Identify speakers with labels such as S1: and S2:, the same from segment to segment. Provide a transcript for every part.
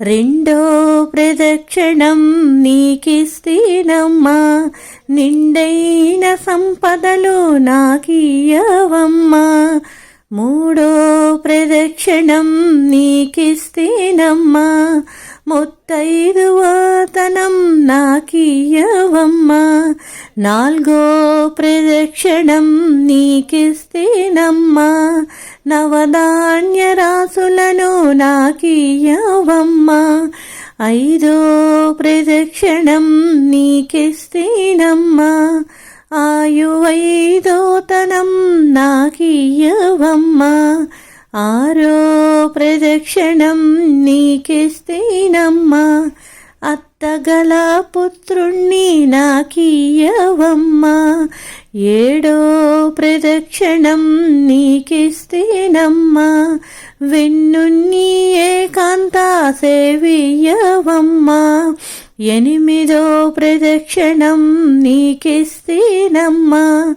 S1: రెండో ప్రదక్షిణం నీకిస్తేనమ్మా నిండైన సంపదలు నాకియవమ్మా మూడో ప్రదక్షిణం నీకిస్తేనమ్మా ముత్తైదువతనం నాకియవమ్మా నాలుగో ప్రదక్షిణం నీకిస్తేనమ్మా నవధాన్య రాసులను నాకియవమ్మా ఐదో ప్రదక్షిణం నీకిస్తేనమ్మా. ఆయువైదోతనం నాకియవమ్మా ఆరో ప్రదక్షిణం నీకిస్తేనమ్మా. అత్తగల పుత్రుణ్ణి నాకియవమ్మా ఏడో ప్రదక్షిణం నీకిస్తేనమ్మా. వెన్నున్ని సేవియవమ్మా ఎనిమిదో ప్రదక్షిణం నీకిస్తేనమ్మా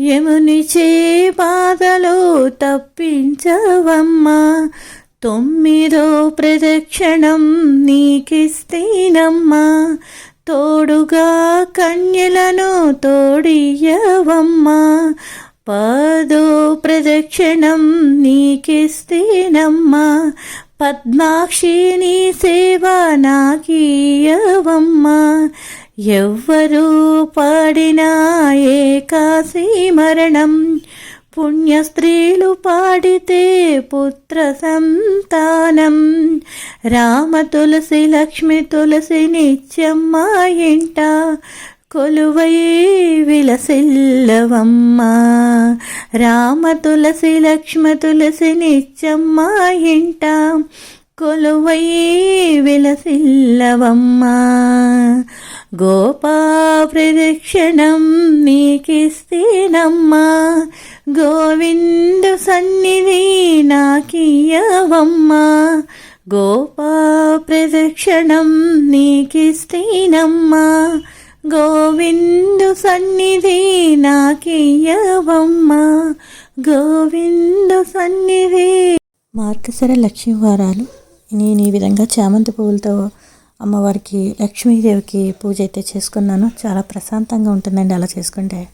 S1: యమునిచే బాధలు తప్పించవమ్మా. తొమ్మిదో ప్రదక్షిణం నీకిస్తేనమ్మా తోడుగా కన్యలను తోడియవమ్మా పదో ప్రదక్షిణం నీకిస్తేనమ్మా పద్మాక్షిని సేవ నాకీయవమ్మ ఎవ్వరూ పాడినా ఏకాశీ మరణం. పుణ్యస్త్రీలు పాడితే పుత్ర సంతానం. రామ తులసి లక్ష్మి తులసి నిత్యమ్మ ఇంట కొలువై విలసిల్లవమ్మ. రామ తులసి లక్ష్మ తులసి నిత్యమ్మ ఇంట కొలువై విలసిల్లవమ్మ. గోపా ప్రదక్షిణం నీకిస్తేనమ్మా. గోవిందు సన్నిధి నాకియవమ్మా గోపా ప్రదక్షిణం నీకిస్తేనమ్మా. గోవిందు సన్నిధి నాకియవమ్మా గోవిందు సన్నిధి.
S2: మార్గశర లక్ష్మీ వారాలు నేను ఈ విధంగా చామంతి పువ్వులతో అమ్మవారికి లక్ష్మీదేవికి పూజ అయితే చేసుకున్నాను. చాలా ప్రశాంతంగా ఉంటుందండి అలా చేసుకుంటే.